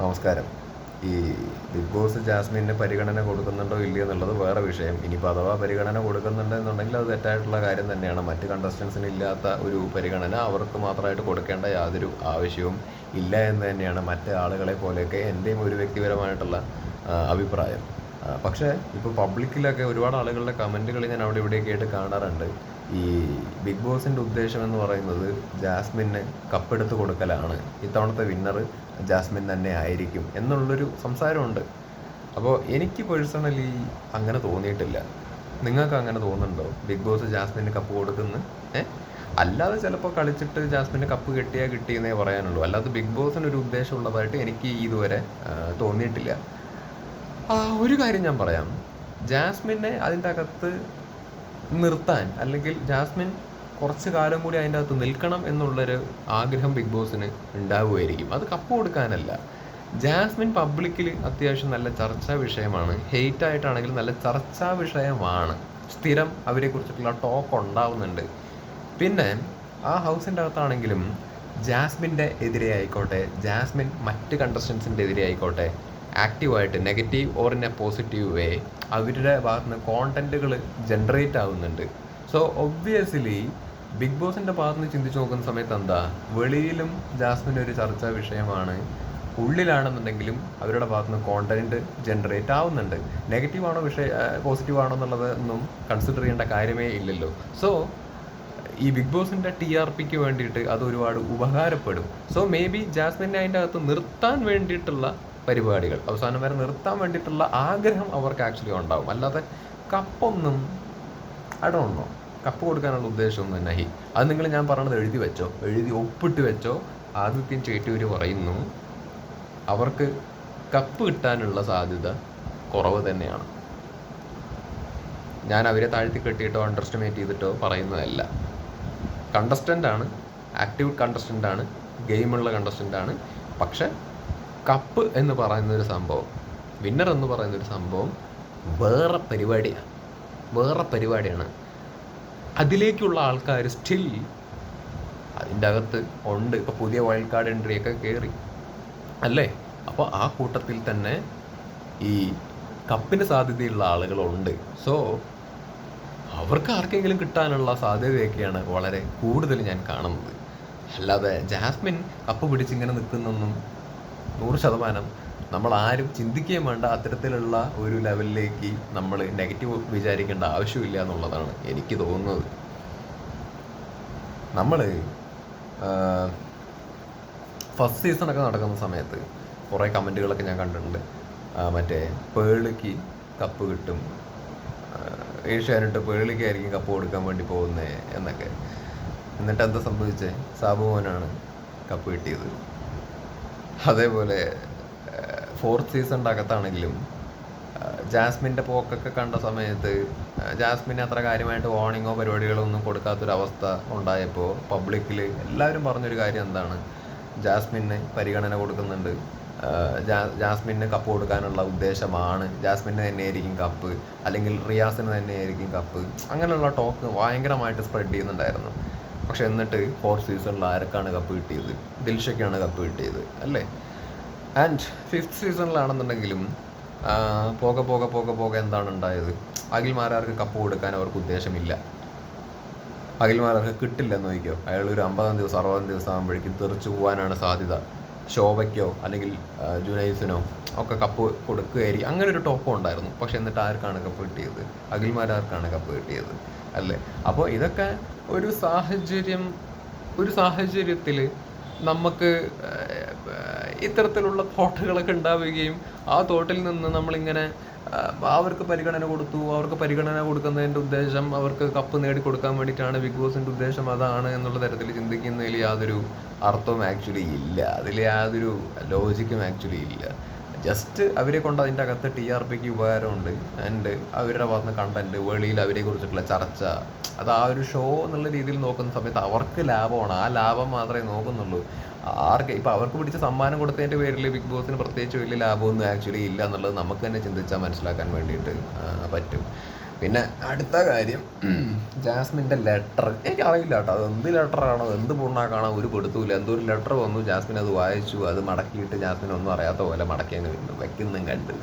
നമസ്കാരം. ഈ big boss ജാസ്മിന് പരിഗണന കൊടുക്കുന്നുണ്ടോ ഇല്ലയോ എന്നുള്ളത് വേറെ വിഷയം. ഇനിയിപ്പോൾ അഥവാ പരിഗണന കൊടുക്കുന്നുണ്ട് എന്നുണ്ടെങ്കിൽ അത് തെറ്റായിട്ടുള്ള കാര്യം തന്നെയാണ്. മറ്റ് കണ്ടസ്റ്റൻസിന് ഇല്ലാത്ത ഒരു പരിഗണന അവർക്ക് മാത്രമായിട്ട് കൊടുക്കേണ്ട യാതൊരു ആവശ്യവും ഇല്ല എന്ന് തന്നെയാണ് മറ്റ് ആളുകളെ പോലെയൊക്കെ എന്റെയും ഒരു വ്യക്തിപരമായിട്ടുള്ള അഭിപ്രായം. പക്ഷേ ഇപ്പോൾ പബ്ലിക്കിലൊക്കെ ഒരുപാട് ആളുകളുടെ കമന്റുകൾ ഞാൻ അവിടെ ഇവിടെയൊക്കെ ആയിട്ട് കാണാറുണ്ട്. ഈ ബിഗ് ബോസിന്റെ ഉദ്ദേശം എന്ന് പറയുന്നത് ജാസ്മിന് കപ്പെടുത്ത് കൊടുക്കലാണ്. ഇത്തവണത്തെ വിന്നർ ജാസ്മിൻ തന്നെ ആയിരിക്കും എന്നുള്ളൊരു സംസാരമുണ്ട്. അപ്പോൾ എനിക്ക് പേഴ്സണലി അങ്ങനെ തോന്നിയിട്ടില്ല. നിങ്ങൾക്ക് അങ്ങനെ തോന്നുന്നുണ്ടോ? ബിഗ് ബോസ് ജാസ്മിന് കപ്പ് കൊടുക്കുന്നു? ഏ? അല്ലാതെ ചിലപ്പോൾ കളിച്ചിട്ട് ജാസ്മിന് കപ്പ് കിട്ടിയാൽ കിട്ടിയെന്നേ പറയാനുള്ളൂ. അല്ലാതെ ബിഗ് ബോസിന് ഒരു ഉദ്ദേശമുള്ളതായിട്ട് എനിക്ക് ഇതുവരെ തോന്നിയിട്ടില്ല. ഒരു കാര്യം ഞാൻ പറയാം. ജാസ്മിനെ അതിന്റെ അകത്ത് നിർത്താൻ അല്ലെങ്കിൽ ജാസ്മിൻ കുറച്ച് കാലം കൂടി അതിന്റെ അകത്ത് നിൽക്കണം എന്നുള്ളൊരു ആഗ്രഹം ബിഗ് ബോസിന് ഉണ്ടാവുമായിരിക്കും. അത് കപ്പ് കൊടുക്കാനല്ല. ജാസ്മിൻ പബ്ലിക്കിൽ അത്യാവശ്യം നല്ല ചർച്ചാ വിഷയമാണ്. ഹെയ്റ്റ് ആയിട്ടാണെങ്കിലും നല്ല ചർച്ചാ വിഷയമാണ്. സ്ഥിരം അവരെക്കുറിച്ചിട്ടുള്ള ടോക്ക് ഉണ്ടാവുന്നുണ്ട്. പിന്നെ ആ ഹൗസിന്റെ അകത്താണെങ്കിലും ജാസ്മിന്റെ എതിരെ ആയിക്കോട്ടെ ജാസ്മിൻ മറ്റ് കണ്ടസ്റ്റൻസിന്റെ എതിരെ ആയിക്കോട്ടെ ആക്റ്റീവായിട്ട് negative or in a positive way അവരുടെ ഭാഗത്ത് നിന്ന് കോണ്ടന്റുകൾ ജനറേറ്റ് ആവുന്നുണ്ട്. സോ ഒബ്വിയസ്ലി ബിഗ് ബോസിന്റെ ഭാഗത്ത് ചിന്തിച്ച് നോക്കുന്ന സമയത്ത് എന്താ? വെളിയിലും ജാസ്മിൻ ഒരു ചർച്ചാ വിഷയമാണ്. ഉള്ളിലാണെന്നുണ്ടെങ്കിലും അവരുടെ ഭാഗത്ത് നിന്ന് കോണ്ടന്റ് ജനറേറ്റ് ആവുന്നുണ്ട്. നെഗറ്റീവ് ആണോ വിഷയ പോസിറ്റീവ് ആണോ എന്നുള്ളത് ഒന്നും കൺസിഡർ ചെയ്യേണ്ട കാര്യമേ ഇല്ലല്ലോ. സോ ഈ ബിഗ് ബോസിന്റെ ടി ആർ പിക്ക് വേണ്ടിയിട്ട് അത് ഒരുപാട് ഉപകാരപ്പെടും. സോ മേ ബി ജാസ്മിനെ അതിന്റെ അകത്ത് നിർത്താൻ വേണ്ടിയിട്ടുള്ള പരിപാടികൾ അവസാനം വരെ നിർത്താൻ വേണ്ടിയിട്ടുള്ള ആഗ്രഹം അവർക്ക് ആക്ച്വലി ഉണ്ടാവും. അല്ലാതെ കപ്പൊന്നും അടണോ കപ്പ് കൊടുക്കാനുള്ള ഉദ്ദേശമൊന്നും നഹി അത് നിങ്ങൾ ഞാൻ പറഞ്ഞത് എഴുതി വെച്ചോ? എഴുതി ഒപ്പിട്ട് വെച്ചോ? ആദിത്യം ഒരു പറയുന്നു അവർക്ക് കപ്പ് കിട്ടാനുള്ള സാധ്യത കുറവ് തന്നെയാണ്. ഞാൻ അവരെ താഴ്ത്തി കെട്ടിയിട്ടോ അണ്ടർസ്റ്റിമേറ്റ് ചെയ്തിട്ടോ പറയുന്നതല്ല. കണ്ടസ്റ്റന്റ് ആണ് ആക്റ്റീവ് കണ്ടസ്റ്റന്റ് ആണ് ഗെയിമുള്ള കണ്ടസ്റ്റന്റ് ആണ്. പക്ഷെ കപ്പ് എന്ന് പറയുന്ന ഒരു സംഭവം വിന്നർ എന്ന് പറയുന്ന ഒരു സംഭവം വേറെ പരിപാടിയാണ് വേറെ പരിപാടിയാണ്. അതിലേക്കുള്ള ആൾക്കാർ സ്റ്റിൽ അതിന്റെ അകത്ത് ഉണ്ട്. ഇപ്പോൾ പുതിയ വൈൽഡ് കാർഡ് എൻട്രി ഒക്കെ കയറി അല്ലേ? അപ്പോൾ ആ കൂട്ടത്തിൽ തന്നെ ഈ കപ്പിന് സാധ്യതയുള്ള ആളുകളുണ്ട്. സോ അവർക്ക് ആർക്കെങ്കിലും കിട്ടാനുള്ള സാധ്യതയൊക്കെയാണ് വളരെ കൂടുതൽ ഞാൻ കാണുന്നത്. അല്ലാതെ ജാസ്മിൻ കപ്പ് പിടിച്ചിങ്ങനെ നിൽക്കുന്നൊന്നും നൂറ് ശതമാനം നമ്മൾ ആരും ചിന്തിക്കുകയും വേണ്ട അത്തരത്തിലുള്ള ഒരു ലെവലിലേക്ക് നമ്മൾ നെഗറ്റീവ് വിചാരിക്കേണ്ട ആവശ്യമില്ല എന്നുള്ളതാണ് എനിക്ക് തോന്നുന്നത്. നമ്മൾ ഫസ്റ്റ് സീസണൊക്കെ നടക്കുന്ന സമയത്ത് കുറേ കമന്റുകളൊക്കെ ഞാൻ കണ്ടിട്ടുണ്ട്. മറ്റേ പേളിക്ക് കപ്പ് കിട്ടും. ഏഷ്യാനിട്ട് പേളിക്കായിരിക്കും കപ്പ് കൊടുക്കാൻ വേണ്ടി പോകുന്നത് എന്നൊക്കെ. എന്നിട്ട് എന്താ സംഭവിച്ചേ? സാബു മോനാണ് കപ്പ് കിട്ടിയത്. അതേപോലെ ഫോർത്ത് സീസണിന്റെ അകത്താണെങ്കിലും ജാസ്മിന്റെ പോക്കൊക്കെ കണ്ട സമയത്ത് ജാസ്മിന് അത്ര കാര്യമായിട്ട് വാർണിങ്ങോ പരിപാടികളോ ഒന്നും കൊടുക്കാത്തൊരവസ്ഥ ഉണ്ടായപ്പോൾ പബ്ലിക്കിൽ എല്ലാവരും പറഞ്ഞൊരു കാര്യം എന്താണ്? ജാസ്മിന് പരിഗണന കൊടുക്കുന്നുണ്ട്. ജാസ്മിന് കപ്പ് കൊടുക്കാനുള്ള ഉദ്ദേശമാണ്. ജാസ്മിന് തന്നെയായിരിക്കും കപ്പ് അല്ലെങ്കിൽ റിയാസിന് തന്നെയായിരിക്കും കപ്പ് അങ്ങനെയുള്ള ടോക്ക് ഭയങ്കരമായിട്ട് സ്പ്രെഡ് ചെയ്യുന്നുണ്ടായിരുന്നു. പക്ഷെ എന്നിട്ട് ഫോർ സീസണിൽ ആരൊക്കെയാണ് കപ്പ് കിട്ടിയത്? ദിൽഷയ്ക്കാണ് കപ്പ് കിട്ടിയത്. അല്ലേ? ആൻഡ് ഫിഫ്ത്ത് സീസണിലാണെന്നുണ്ടെങ്കിലും പോകെ പോകെ പോകെ പോകെ എന്താണ് ഉണ്ടായത്? അഖിൽമാരാർക്ക് കപ്പ് കൊടുക്കാൻ അവർക്ക് ഉദ്ദേശമില്ല. അഖിൽമാരാർക്ക് കിട്ടില്ല എന്ന് നോക്കിയോ അയാൾ ഒരു അമ്പതാം ദിവസം അറുപതാം ദിവസം ആകുമ്പോഴേക്കും തെറിച്ചു പോകാനാണ് സാധ്യത. ശോഭയ്ക്കോ അല്ലെങ്കിൽ ജുനൈസിനോ ഒക്കെ കപ്പ് കൊടുക്കുകയായിരിക്കും. അങ്ങനെ ഒരു ടോപ്പ് ഉണ്ടായിരുന്നു. പക്ഷെ എന്നിട്ട് ആർക്കാണ് കപ്പ് കിട്ടിയത്? അഖിൽമാരാർക്കാണ് കപ്പ് കിട്ടിയത്. അല്ലേ? അപ്പോൾ ഇതൊക്കെ ഒരു സാഹചര്യം ഒരു സാഹചര്യത്തിൽ നമുക്ക് ഇത്തരത്തിലുള്ള തോട്ടുകളൊക്കെ ഉണ്ടാവുകയും ആ തോട്ടിൽ നിന്ന് നമ്മളിങ്ങനെ അവർക്ക് പരിഗണന കൊടുത്തു അവർക്ക് പരിഗണന കൊടുക്കുന്നതിന്റെ ഉദ്ദേശം അവർക്ക് കപ്പ് നേടിക്കൊടുക്കാൻ വേണ്ടിയിട്ടാണ് ബിഗ് ബോസിന്റെ ഉദ്ദേശം അതാണ് എന്നുള്ള തരത്തിൽ ചിന്തിക്കുന്നതിൽ യാതൊരു അർത്ഥവും ആക്ച്വലി ഇല്ല. അതിൽ യാതൊരു ലോജിക്കും ആക്ച്വലി ഇല്ല. ജസ്റ്റ് അവരെ കൊണ്ട് അതിന്റെ അകത്ത് ടി ആർ പിക്ക് ഉപകാരമുണ്ട്. ആൻഡ് അവരുടെ ഭാഗത്ത് കണ്ടന്റ് വെളിയിൽ അവരെ കുറിച്ചിട്ടുള്ള ചർച്ച. അത് ആ ഒരു ഷോ എന്നുള്ള രീതിയിൽ നോക്കുന്ന സമയത്ത് അവർക്ക് ലാഭമാണ്. ആ ലാഭം മാത്രമേ നോക്കുന്നുള്ളൂ. ആർക്ക് ഇപ്പം അവർക്ക് പിടിച്ച സമ്മാനം കൊടുത്തതിന്റെ പേരിൽ ബിഗ് ബോസിന് പ്രത്യേകിച്ച് വലിയ ലാഭമൊന്നും ആക്ച്വലി ഇല്ല എന്നുള്ളത് നമുക്ക് തന്നെ ചിന്തിച്ചാൽ മനസ്സിലാക്കാൻ വേണ്ടിയിട്ട് പറ്റും. പിന്നെ അടുത്ത കാര്യം ജാസ്മിന്റെ ലെറ്റർ എനിക്ക് അറിയില്ല കേട്ടോ അത് എന്ത് ലെറ്ററാണോ എന്ത് പൂർണാക്കാണോ ഒരു കൊടുത്തൂല എന്തോ ഒരു ലെറ്റർ വന്നു ജാസ്മിൻ അത് വായിച്ചു അത് മടക്കിയിട്ട് ജാസ്മിൻ ഒന്നും അറിയാത്ത പോലെ മടക്കി അങ്ങ് വീണ്ടും വയ്ക്കുന്നും കണ്ട്.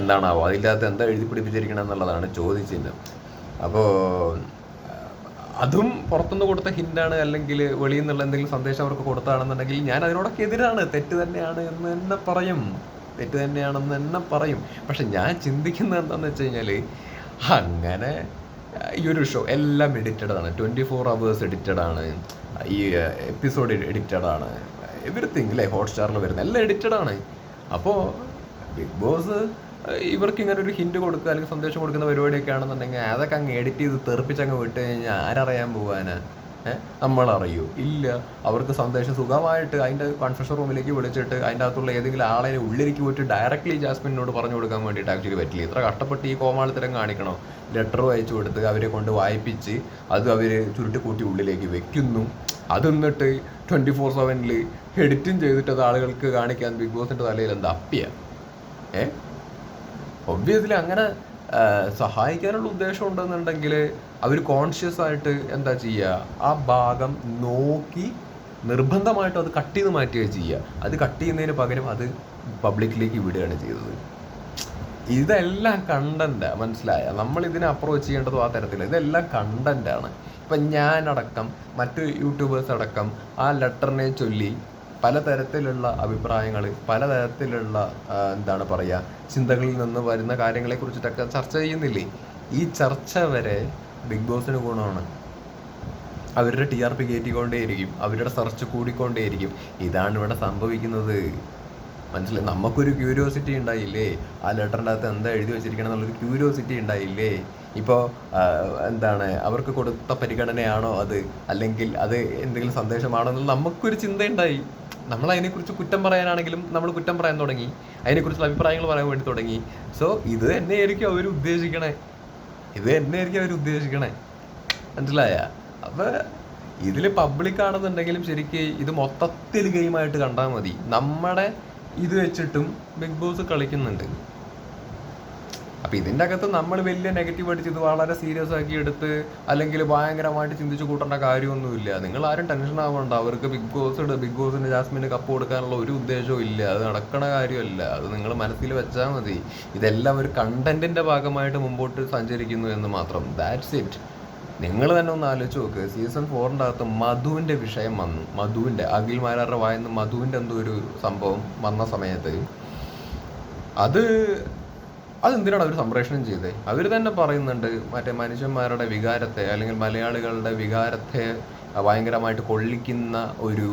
എന്താണാവോ? അതില്ലാത്ത എന്താ എഴുതി പിടിപ്പിച്ചിരിക്കണം എന്നുള്ളതാണ് ചോദിച്ചിരുന്നത്. അപ്പോൾ അതും പുറത്തുനിന്ന് കൊടുത്ത ഹിന്റാണ് അല്ലെങ്കിൽ വെളിയിൽ നിന്നുള്ള എന്തെങ്കിലും സന്ദേശം അവർക്ക് കൊടുത്താണെന്നുണ്ടെങ്കിൽ ഞാൻ അതിനോടൊക്കെ എതിരാണ്. തെറ്റ് തന്നെയാണ് എന്ന് തന്നെ പറയും. തെറ്റ് തന്നെയാണെന്ന് തന്നെ പറയും. പക്ഷെ ഞാൻ ചിന്തിക്കുന്നത് എന്താണെന്ന് വെച്ച് കഴിഞ്ഞാൽ അങ്ങനെ ഈ ഒരു ഷോ എല്ലാം എഡിറ്റഡ് ആണ്. ട്വന്റി ഫോർ അവേഴ്സ് എഡിറ്റഡ് ആണ്. ഈ എപ്പിസോഡ് എഡിറ്റഡ് ആണ്. എവറിത്തിങ് അല്ലേ ഹോട്ട്സ്റ്റാറിൽ വരുന്ന എല്ലാം എഡിറ്റഡ് ആണ്. അപ്പോൾ ബിഗ് ബോസ് ഇവർക്ക് ഇങ്ങനെ ഒരു ഹിന്റ് കൊടുക്കുക അല്ലെങ്കിൽ സന്ദേശം കൊടുക്കുന്ന പരിപാടിയൊക്കെ ആണെന്നുണ്ടെങ്കിൽ അതൊക്കെ അങ്ങ് എഡിറ്റ് ചെയ്ത് തെറിപ്പിച്ച് അങ്ങ് വിട്ട് കഴിഞ്ഞാൽ ആരറിയാൻ പോവാനാ? ഏഹ് നമ്മൾ അറിയൂ ഇല്ല. അവർക്ക് സന്ദേശം സുഖമായിട്ട് അതിന്റെ കൺഫ്യൂഷൻ റൂമിലേക്ക് വിളിച്ചിട്ട് അതിന്റെ അകത്തുള്ള ഏതെങ്കിലും ആളെ ഉള്ളിലേക്ക് പോയിട്ട് ഡയറക്റ്റ്ലി ജാസ്മിനോട് പറഞ്ഞു കൊടുക്കാൻ വേണ്ടിയിട്ട് ആക്ച്വലി പറ്റില്ല. ഇത്ര കഷ്ടപ്പെട്ട് ഈ കോമാളിത്തരം കാണിക്കണോ? ലെറ്റർ വായിച്ചു കൊടുത്ത് അവരെ കൊണ്ട് വായിപ്പിച്ച് അത് അവർ ചുരുട്ടിക്കൂട്ടി ഉള്ളിലേക്ക് വെക്കുന്നു. അത് എന്നിട്ട് ട്വന്റി ഫോർ സെവനിൽ എഡിറ്റും ചെയ്തിട്ട് അത് ആളുകൾക്ക് കാണിക്കാൻ ബിഗ് ബോസിന്റെ തലയിൽ എന്താ അപ്പിയ? ഏ? ഒബ്വിയസ്ലി അങ്ങനെ സഹായിക്കാനുള്ള ഉദ്ദേശം ഉണ്ടെന്നുണ്ടെങ്കിൽ അവർ കോൺഷ്യസ് ആയിട്ട് എന്താ ചെയ്യുക ആ ഭാഗം നോക്കി നിർബന്ധമായിട്ടും അത് കട്ട് ചെയ്ത് മാറ്റുകയാണ് ചെയ്യുക അത് കട്ട് ചെയ്യുന്നതിന് പകരം അത് പബ്ലിക്കിലേക്ക് വിടുകയാണ് ചെയ്തത്. ഇതെല്ലാം കണ്ടന്റ് മനസ്സിലായ? നമ്മൾ ഇതിനെ അപ്രോച്ച് ചെയ്യേണ്ടതും ആ തരത്തിൽ ഇതെല്ലാം കണ്ടന്റ് ആണ്. ഇപ്പം ഞാനടക്കം മറ്റ് യൂട്യൂബേഴ്സ് അടക്കം ആ ലെറ്ററിനെ ചൊല്ലി പലതരത്തിലുള്ള അഭിപ്രായങ്ങൾ പലതരത്തിലുള്ള എന്താണ് പറയുക ചിന്തകളിൽ നിന്ന് വരുന്ന കാര്യങ്ങളെ കുറിച്ചിട്ടൊക്കെ ചർച്ച ചെയ്യുന്നില്ലേ? ഈ ചർച്ച വരെ ബിഗ് ബോസിന് ഗുണമാണ്. അവരുടെ ടി ആർ പി കയറ്റിക്കൊണ്ടേയിരിക്കും. അവരുടെ സെർച്ച് കൂടിക്കൊണ്ടേയിരിക്കും. ഇതാണ് ഇവിടെ സംഭവിക്കുന്നത്. മനസ്സിലായി? നമുക്കൊരു ക്യൂരിയോസിറ്റി ഉണ്ടായില്ലേ? ആ ലെറ്ററിന്റെ അകത്ത് എന്താ എഴുതി വെച്ചിരിക്കണം എന്നുള്ളൊരു ക്യൂരിയോസിറ്റി ഉണ്ടായില്ലേ? ഇപ്പോൾ എന്താണ് അവർക്ക് കൊടുത്ത പരിഗണനയാണോ അത്? അല്ലെങ്കിൽ അത് എന്തെങ്കിലും സന്ദേശമാണോ എന്നുള്ള നമുക്കൊരു ചിന്തയുണ്ടായി. നമ്മൾ അതിനെക്കുറിച്ച് കുറ്റം പറയാനാണെങ്കിലും നമ്മൾ കുറ്റം പറയാൻ തുടങ്ങി. അതിനെക്കുറിച്ചുള്ള അഭിപ്രായങ്ങൾ പറയാൻ വേണ്ടി തുടങ്ങി. സോ ഇത് തന്നെയായിരിക്കും അവർ ഉദ്ദേശിക്കണേ. ഇത് തന്നെയായിരിക്കും അവർ ഉദ്ദേശിക്കണേ. മനസ്സിലായ? അപ്പൊ ഇതിൽ പബ്ലിക് ആണെന്നുണ്ടെങ്കിലും ശരിക്ക് ഇത് മൊത്തത്തിൽ ഗെയിമായിട്ട് കണ്ടാൽ മതി. നമ്മുടെ ഇത് വെച്ചിട്ടും ബിഗ് ബോസ് കളിക്കുന്നുണ്ട്. അപ്പൊ ഇതിന്റെ അകത്ത് നമ്മൾ വലിയ നെഗറ്റീവ് അടിച്ച് ഇത് വളരെ സീരിയസ് ആക്കി എടുത്ത് അല്ലെങ്കിൽ ഭയങ്കരമായിട്ട് ചിന്തിച്ചു കൂട്ടേണ്ട കാര്യമൊന്നുമില്ല. നിങ്ങൾ ആരും ടെൻഷൻ ആവണ്ട. അവർക്ക് ബിഗ് ബോസ് ഇട ബിഗ് ബോസിന് ജാസ്മിന് കപ്പ് കൊടുക്കാനുള്ള ഒരു ഉദ്ദേശവും ഇല്ല. അത് നടക്കണ കാര്യമല്ല. അത് നിങ്ങൾ മനസ്സിൽ വെച്ചാൽ മതി. ഇതെല്ലാം ഒരു കണ്ടന്റിന്റെ ഭാഗമായിട്ട് മുമ്പോട്ട് സഞ്ചരിക്കുന്നു എന്ന് മാത്രം. ദാറ്റ്സ് ഇറ്റ് നിങ്ങൾ തന്നെ ഒന്ന് ആലോചിച്ച് നോക്ക്. സീസൺ ഫോറിന്റെ അകത്ത് മധുവിന്റെ വിഷയം വന്നു. മധുവിന്റെ അഖിൽ മാരാറുടെ വായന്ന് മധുവിന്റെ എന്തോ ഒരു സംഭവം വന്ന സമയത്ത് അത് അതെന്തിനാണ് അവർ സംപ്രേഷണം ചെയ്തത് അവർ തന്നെ പറയുന്നുണ്ട് മറ്റേ മനുഷ്യന്മാരുടെ വികാരത്തെ അല്ലെങ്കിൽ മലയാളികളുടെ വികാരത്തെ ഭയങ്കരമായിട്ട് കൊള്ളിക്കുന്ന ഒരു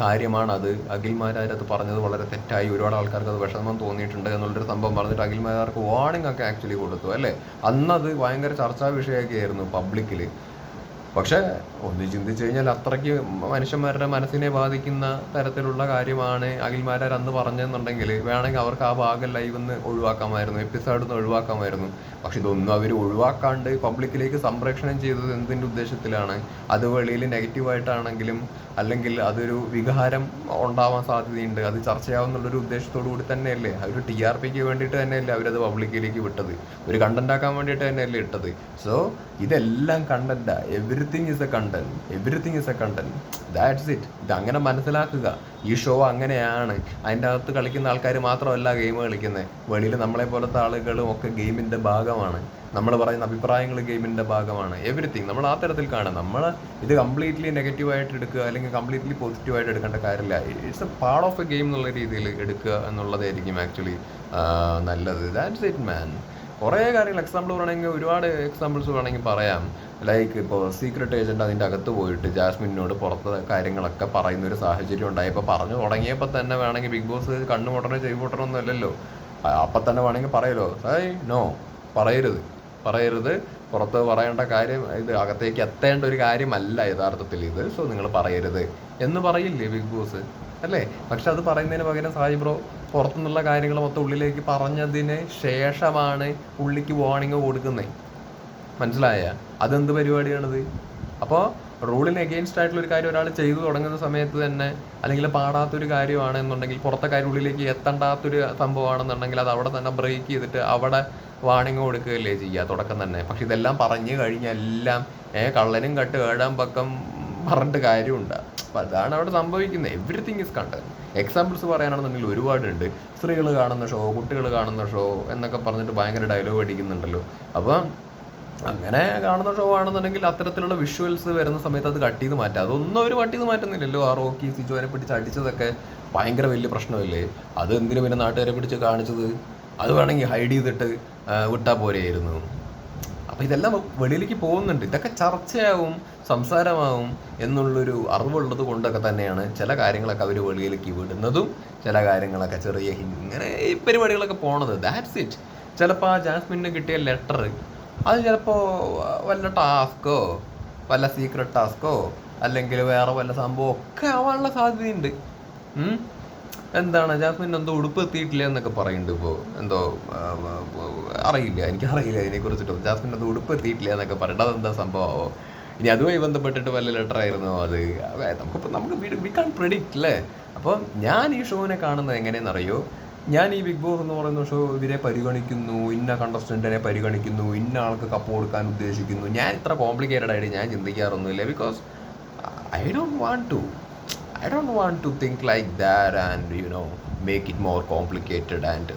കാര്യമാണത്. അഖിൽമാരത് പറഞ്ഞത് വളരെ തെറ്റായി. ഒരുപാട് ആൾക്കാർക്ക് അത് വിഷമം തോന്നിയിട്ടുണ്ട് എന്നുള്ളൊരു സംഭവം പറഞ്ഞിട്ട് അഖിൽമാരാർക്ക് വാർണിംഗ് ഒക്കെ ആക്ച്വലി കൊടുത്തു അല്ലേ? അന്നത് ഭയങ്കര ചർച്ചാ വിഷയമൊക്കെ ആയിരുന്നു പബ്ലിക്കിൽ പക്ഷേ ഒന്ന് ചിന്തിച്ചു കഴിഞ്ഞാൽ അത്രയ്ക്ക് മനുഷ്യന്മാരുടെ മനസ്സിനെ ബാധിക്കുന്ന തരത്തിലുള്ള കാര്യമാണ് അഖിൽമാരാർ അന്ന് പറഞ്ഞെന്നുണ്ടെങ്കിൽ വേണമെങ്കിൽ അവർക്ക് ആ ഭാഗം ലൈവ് ഒന്ന് ഒഴിവാക്കാമായിരുന്നു എപ്പിസോഡ് ഒന്ന് ഒഴിവാക്കാമായിരുന്നു. പക്ഷെ ഇതൊന്നും അവർ ഒഴിവാക്കാണ്ട് പബ്ലിക്കിലേക്ക് സംപ്രേഷണം ചെയ്തത് എന്തിന്റെ ഉദ്ദേശത്തിലാണ്? അത് വെളിയിൽ നെഗറ്റീവായിട്ടാണെങ്കിലും അല്ലെങ്കിൽ അതൊരു വികാരം ഉണ്ടാവാൻ സാധ്യതയുണ്ട് അത് ചർച്ചയാവുന്നുള്ളൊരു ഉദ്ദേശത്തോടു കൂടി തന്നെയല്ലേ? അവർ ടി ആർ പിക്ക് വേണ്ടിയിട്ട് തന്നെയല്ലേ അവരത് പബ്ലിക്കിലേക്ക് വിട്ടത്? ഒരു കണ്ടന്റ് ആക്കാൻ വേണ്ടിയിട്ട് തന്നെയല്ലേ ഇട്ടത്? സോ ഇതെല്ലാം കണ്ടന്റാ everything is a content everything is a content that's it ഇത് അങ്ങനെ മനസ്സിലാക്കുക. ഈ ഷോ അങ്ങനെയാണ്. അതിന്റെ അകത്ത് കളിക്കുന്ന ആൾക്കാർ മാത്രമല്ല ഗെയിം കളിക്കുന്നത് വെളിയിൽ നമ്മളെ പോലത്തെ ആളുകളും ഒക്കെ ഗെയിമിന്റെ ഭാഗമാണ്. നമ്മൾ പറയുന്ന അഭിപ്രായങ്ങൾ ഗെയിമിന്റെ ഭാഗമാണ്. എവറിത്തിങ് നമ്മൾ ആ തരത്തിൽ കാണാം നമ്മൾ ഇത് കംപ്ലീറ്റ്ലി നെഗറ്റീവായിട്ട് എടുക്കുക അല്ലെങ്കിൽ കംപ്ലീറ്റ്ലി പോസിറ്റീവായിട്ട് എടുക്കേണ്ട കാര്യമില്ല. It's a part of a game എന്നുള്ള രീതിയിൽ എടുക്കുക എന്നുള്ളതായിരിക്കും ആക്ച്വലി നല്ലത്. ദാറ്റ്സ് ഇറ്റ് മാൻ കുറേ കാര്യങ്ങൾ എക്സാമ്പിൾ പറയണമെങ്കിൽ ഒരുപാട് എക്സാമ്പിൾസ് വേണമെങ്കിൽ പറയാം. ലൈക്ക് ഇപ്പോൾ സീക്രട്ട് ഏജന്റ് അതിന്റെ അകത്ത് പോയിട്ട് ജാസ്മിനോട് പുറത്തെ കാര്യങ്ങളൊക്കെ പറയുന്ന ഒരു സാഹചര്യം ഉണ്ടായപ്പോൾ പറഞ്ഞു തുടങ്ങിയപ്പോൾ തന്നെ വേണമെങ്കിൽ ബിഗ് ബോസ് കണ്ണു പൊട്ടണോ ചെവി പൊട്ടണോ അപ്പം തന്നെ വേണമെങ്കിൽ പറയലോ. ഐ നോ പറയരുത്. പറയരുത്. പുറത്ത് പറയേണ്ട കാര്യം ഇത് അകത്തേക്ക് എത്തേണ്ട ഒരു കാര്യമല്ല യഥാർത്ഥത്തിൽ ഇത്. സോ നിങ്ങൾ പറയരുത്. എന്ന് പറയില്ലേ ബിഗ് ബോസ് അല്ലേ? പക്ഷെ അത് പറയുന്നതിന് പകരം സായി ബ്രോ പുറത്തുനിന്നുള്ള കാര്യങ്ങൾ മൊത്തം ഉള്ളിലേക്ക് പറഞ്ഞതിന് ശേഷമാണ് ഉള്ളിക്ക് വാർണിംഗ് കൊടുക്കുന്നത് മനസ്സിലായ? അതെന്ത് പരിപാടിയാണിത്? അപ്പോൾ റൂളിന് എഗെയിൻസ്റ്റ് ആയിട്ടുള്ള ഒരു കാര്യം ഒരാൾ ചെയ്തു തുടങ്ങുന്ന സമയത്ത് തന്നെ അല്ലെങ്കിൽ പാടാത്തൊരു കാര്യമാണെന്നുണ്ടെങ്കിൽ പുറത്തെ കാര്യം ഉള്ളിലേക്ക് എത്തണ്ടാത്തൊരു സംഭവമാണെന്നുണ്ടെങ്കിൽ അത് അവിടെ തന്നെ ബ്രേക്ക് ചെയ്തിട്ട് അവിടെ വാണിംഗ് കൊടുക്കുകയല്ലേ ചെയ്യുക? തുടക്കം തന്നെ. പക്ഷെ ഇതെല്ലാം പറഞ്ഞു കഴിഞ്ഞാൽ എല്ലാം ഏ കള്ളനും കട്ട് ഏഴാം പക്കം പറഞ്ഞിട്ട് കാര്യമുണ്ട്. അപ്പം അതാണ് അവിടെ സംഭവിക്കുന്നത്. എവറിത്തിങ് ഇസ് കണ്ടത് എക്സാമ്പിൾസ് പറയാനാണെന്നുണ്ടെങ്കിൽ ഒരുപാടുണ്ട്. സ്ത്രീകൾ കാണുന്ന ഷോ കുട്ടികൾ കാണുന്ന ഷോ എന്നൊക്കെ പറഞ്ഞിട്ട് ഭയങ്കര ഡയലോഗ് അടിക്കുന്നുണ്ടല്ലോ. അപ്പം അങ്ങനെ കാണുന്ന ഷോ ആണെന്നുണ്ടെങ്കിൽ അത്തരത്തിലുള്ള വിഷ്വൽസ് വരുന്ന സമയത്ത് അത് കട്ട് ചെയ്ത് മാറ്റാം. അതൊന്നും അവർ കട്ട് ചെയ്ത് മാറ്റുന്നില്ലല്ലോ. ആ റോക്കി സിജോനെ പിടിച്ച് അടിച്ചതൊക്കെ ഭയങ്കര വലിയ പ്രശ്നമല്ലേ? അത് എന്തിനു പിന്നെ നാട്ടുകാരെ പിടിച്ച് കാണിച്ചത്? അത് വേണമെങ്കിൽ ഹൈഡ് ചെയ്തിട്ട് വിട്ടാൽ പോരെയായിരുന്നു. അപ്പോൾ ഇതെല്ലാം വെളിയിലേക്ക് പോകുന്നുണ്ട്. ഇതൊക്കെ ചർച്ചയാവും സംസാരമാവും എന്നുള്ളൊരു അറിവുള്ളത് കൊണ്ടൊക്കെ തന്നെയാണ് ചില കാര്യങ്ങളൊക്കെ അവർ വെളിയിലേക്ക് വിടുന്നതും ചില കാര്യങ്ങളൊക്കെ ചെറിയ ഇങ്ങനെ ഈ പരിപാടികളൊക്കെ പോണത്. ദാറ്റ്സ് ഇറ്റ് ചിലപ്പോൾ ആ ജാസ്മിന് കിട്ടിയ ലെറ്റർ അത് ചിലപ്പോൾ വല്ല ടാസ്കോ വല്ല സീക്രട്ട് ടാസ്കോ അല്ലെങ്കിൽ വേറെ വല്ല സംഭവം ഒക്കെ ആവാനുള്ള സാധ്യതയുണ്ട്. എന്താണ്? ജാസ്മിൻ എന്തോ ഉടുപ്പ് എത്തിയിട്ടില്ല എന്നൊക്കെ പറയുന്നുണ്ട് ഇപ്പോൾ എന്തോ അറിയില്ല എനിക്ക് അറിയില്ല. അതിനെ കുറിച്ചിട്ട് ജാസ്മിൻ എന്തോ ഉടുപ്പ് എത്തിയിട്ടില്ല എന്നൊക്കെ പറയട്ടെ അതെന്താ സംഭവമാവോ ഇനി അതുമായി ബന്ധപ്പെട്ടിട്ട് വല്ല ലെറ്റർ ആയിരുന്നോ അത്. നമുക്ക് നമുക്കിപ്പോൾ നമുക്ക് വി കാൺ പ്രെഡിക്റ്റ് അല്ലേ അപ്പോൾ ഞാൻ ഈ ഷോവിനെ കാണുന്നത് എങ്ങനെയെന്നറിയോ? ഞാൻ ഈ ബിഗ് ബോസ് എന്ന് പറയുന്ന ഷോ ഇവരെ പരിഗണിക്കുന്നു ഇന്ന കണ്ടസ്റ്റന്റിനെ പരിഗണിക്കുന്നു ഇന്ന ആൾക്ക് കപ്പ് കൊടുക്കാൻ ഉദ്ദേശിക്കുന്നു. ഞാൻ ഇത്ര കോംപ്ലിക്കേറ്റഡ് ആയിട്ട് ഞാൻ ചിന്തിക്കാറൊന്നുമില്ല because I don't want to I don't want to think like that and you know make it more complicated and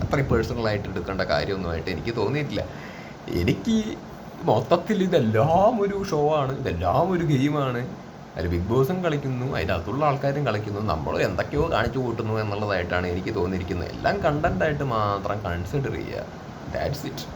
അത്രയും പേഴ്സണലായിട്ട് എടുക്കേണ്ട കാര്യമൊന്നുമായിട്ട് എനിക്ക് തോന്നിയിട്ടില്ല. എനിക്ക് മൊത്തത്തിൽ ഇതെല്ലാം ഒരു ഷോ ആണ് ഇതെല്ലാം ഒരു ഗെയിമാണ് അതിൽ ബിഗ് ബോസും കളിക്കുന്നു അതിന്റെ അകത്തുള്ള ആൾക്കാരും കളിക്കുന്നു നമ്മൾ എന്തൊക്കെയോ കാണിച്ചു കൂട്ടുന്നു എന്നുള്ളതായിട്ടാണ് എനിക്ക് തോന്നിയിരിക്കുന്നത്. എല്ലാം കണ്ടന്റായിട്ട് മാത്രം കൺസിഡർ ചെയ്യുക. That's it